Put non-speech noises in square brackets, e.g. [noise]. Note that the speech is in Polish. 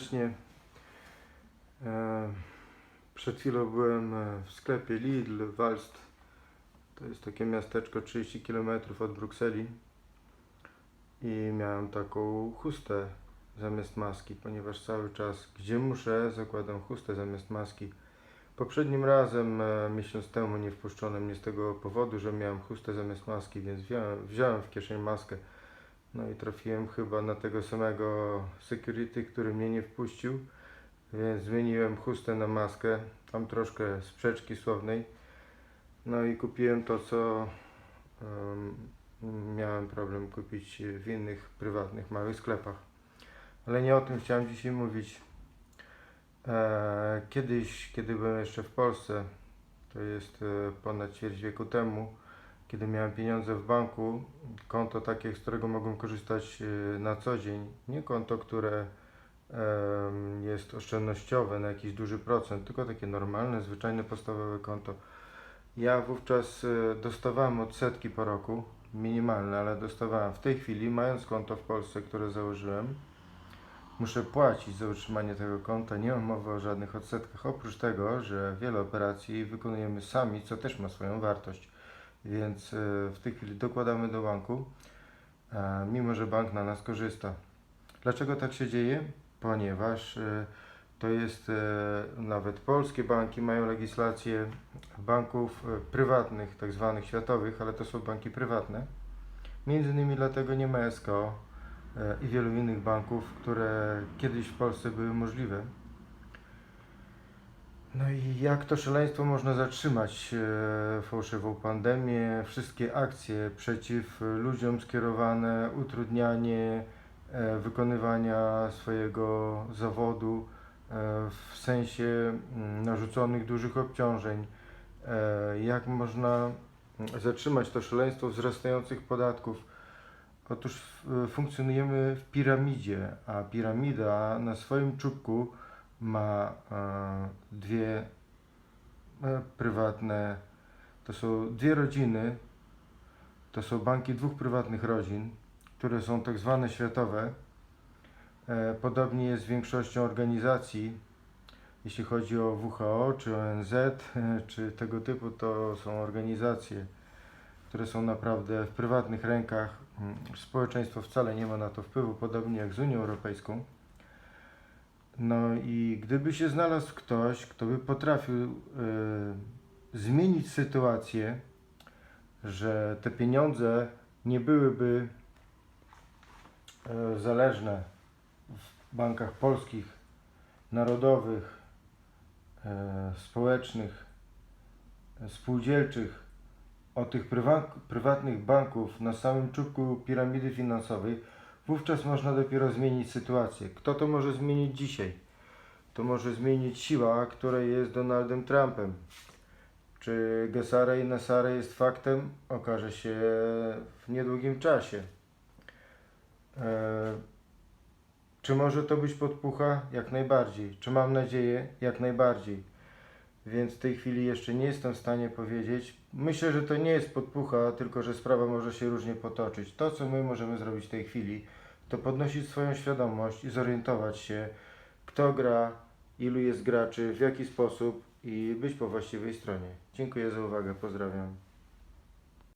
Właśnie e, przed chwilą byłem e, w sklepie Lidl Walst. To jest takie miasteczko 30 km od Brukseli. I miałem taką chustę zamiast maski, ponieważ cały czas gdzie muszę zakładam chustę zamiast maski. Poprzednim razem, e, miesiąc temu, nie wpuszczono mnie z tego powodu, że miałem chustę zamiast maski, więc wziąłem, wziąłem w kieszeń maskę. No i trafiłem chyba na tego samego security, który mnie nie wpuścił, więc zmieniłem chustę na maskę, tam troszkę sprzeczki słownej. No i kupiłem to, co em, miałem problem kupić w innych prywatnych, małych sklepach. Ale nie o tym chciałem dzisiaj mówić. E, kiedyś, kiedy byłem jeszcze w Polsce, to jest e, ponad ćwierć wieku temu, kiedy miałem pieniądze w banku, konto takie, z którego mogłem korzystać e, na co dzień, nie konto, które jest oszczędnościowe na jakiś duży procent, tylko takie normalne, zwyczajne, podstawowe konto. Ja wówczas e, dostawałem odsetki po roku, minimalne, ale dostawałem. W tej chwili, mając konto w Polsce, które założyłem, muszę płacić za utrzymanie tego konta. Nie mam mowy o żadnych odsetkach, oprócz tego, że wiele operacji wykonujemy sami, co też ma swoją wartość. Więc e, w tej chwili dokładamy do banku, e, mimo że bank na nas korzysta. Dlaczego tak się dzieje? Ponieważ e, to jest nawet polskie banki mają legislację banków prywatnych, tak zwanych światowych, ale to są banki prywatne. Między innymi dlatego nie ma SKO i wielu innych banków, które kiedyś w Polsce były możliwe. No i jak to szaleństwo można zatrzymać? E, fałszywą pandemię, wszystkie akcje przeciw ludziom skierowane, utrudnianie e, wykonywania swojego zawodu e, w sensie mm, narzuconych dużych obciążeń. Jak można mm, zatrzymać to szaleństwo wzrastających podatków? Otóż funkcjonujemy w piramidzie, a piramida na swoim czubku ma e, dwie e, prywatne, to są dwie rodziny, to są banki dwóch prywatnych rodzin, które są tak zwane światowe. E, Podobnie jest z większością organizacji, jeśli chodzi o WHO czy ONZ, [laughs] czy tego typu, to są organizacje, które są naprawdę w prywatnych rękach. Mm, Społeczeństwo wcale nie ma na to wpływu, podobnie jak z Unią Europejską. No i gdyby się znalazł ktoś, kto by potrafił e, zmienić sytuację, że te pieniądze nie byłyby e, zależne w bankach polskich, narodowych, e, społecznych, spółdzielczych od tych prywa- prywatnych banków na samym czubku piramidy finansowej, wówczas można dopiero zmienić sytuację. Kto to może zmienić dzisiaj? To może zmienić siła, której jest Donaldem Trumpem. Czy Gesara i Nasara jest faktem? Okaże się w niedługim czasie. E, czy może to być podpucha? Jak najbardziej. Czy mam nadzieję? Jak najbardziej. Więc w tej chwili jeszcze nie jestem w stanie powiedzieć. Myślę, że to nie jest podpucha, tylko że sprawa może się różnie potoczyć. To, co my możemy zrobić w tej chwili, to podnosić swoją świadomość i zorientować się, kto gra, ilu jest graczy, w jaki sposób i być po właściwej stronie. Dziękuję za uwagę, pozdrawiam.